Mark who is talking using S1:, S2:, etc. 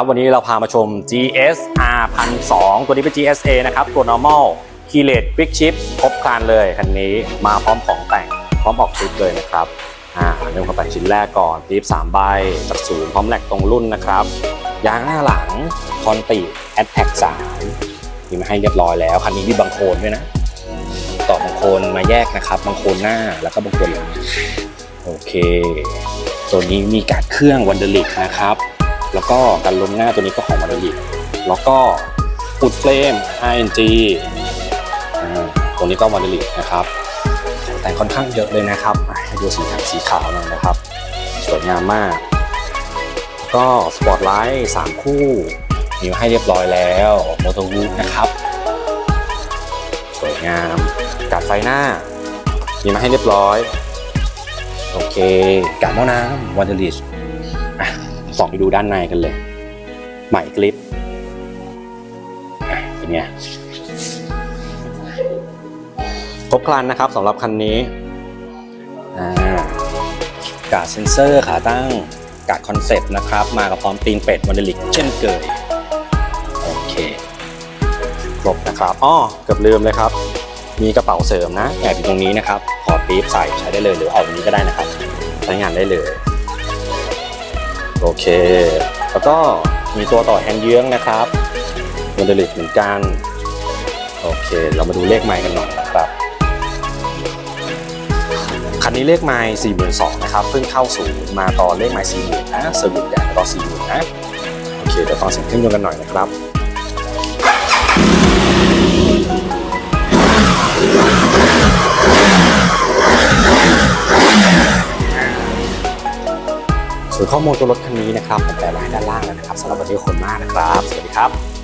S1: ครับ วันนี้เราพามาชม GS R 1002ตัวนี้เป็น GSA นะครับ ตัว normal k e y l e s Quick Shift ครบครันเลย คันนี้มาพร้อมของแต่ง พร้อมออกทริปเลยนะครับ อ่าเริ่มของแต่งชิ้นแรกก่อนทริป3ใบจากศูนย์พร้อมแหลกตรงรุ่นนะครับ ยางหน้าหลังคอนติ a t t a c 3มีมาให้เรียบร้อยแล้ว คันนี้มีบังโคลนด้วยนะ ต่อบางโคลนมาแยกนะครับ บางโคลนหน้าแล้วก็บางโคลนหลัง โอเค ตัวนี้มีการเครื่องวันเดลิกนะครับ แล้วก็การล้มหน้าตัวนี้ก็ของวันเดลิกแล้วก็อุดเฟรม ING ตัวนี้ก็วันเดลิกนะครับ แต่งค่อนข้างเยอะเลยนะครับให้ดูสีขาวสีขาวหน่อยนะครับ สวยงามมาก ก็สปอตไลท์สามคู่มีมาให้เรียบร้อยแล้วโมโตวูนะครับ สวยงามกาดไฟหน้า มีมาให้เรียบร้อย โอเคกาดหม้อน้ำวอเตอร์ลิช ส่องไปดูด้านในกันเลย ใหม่กลิปอะเป็นไงครบครันนะครับสำหรับคันนี้กาดเซนเซอร์ขาตั้งกาดคอนเซปต์นะครับ มากับพร้อมตีนเป็ดวอเตอร์ลิชเช่นเคยโอเค ครบนะครับอ้อเกือบลืมเลยครับ มีกระเป๋าเสริมนะแอบอยู่ตรงนี้นะครับ ขอปี๊บใส่ใช้ได้เลยหรือเอาตรงนี้ก็ได้นะครับ ใช้งานได้เลย โอเค แล้วก็มีตัวต่อแฮนด์เยื้องนะครับโมเดลิตเหมือนกันโอเค เรามาดูเลขไมล์กันหน่อยนะครับคันนี้เลขไมล์4 2 0 0นะครับ เพิ่งเข้าสู่มาต่อเลขไมล์4 0 0 0นะเซอร์วิสแดนต่อ4 0 0 0นะ โอเคเดี๋ยวฟังเสียงเครื่องยนต์กันหน่อยนะครับ ส่วนข้อมูลตัวรถคันนี้นะครับผมแปะไว้ให้ด้านล่างแล้วนะครับสำหรับวันนี้ขอบคุณมากนะครับ สวัสดีครับ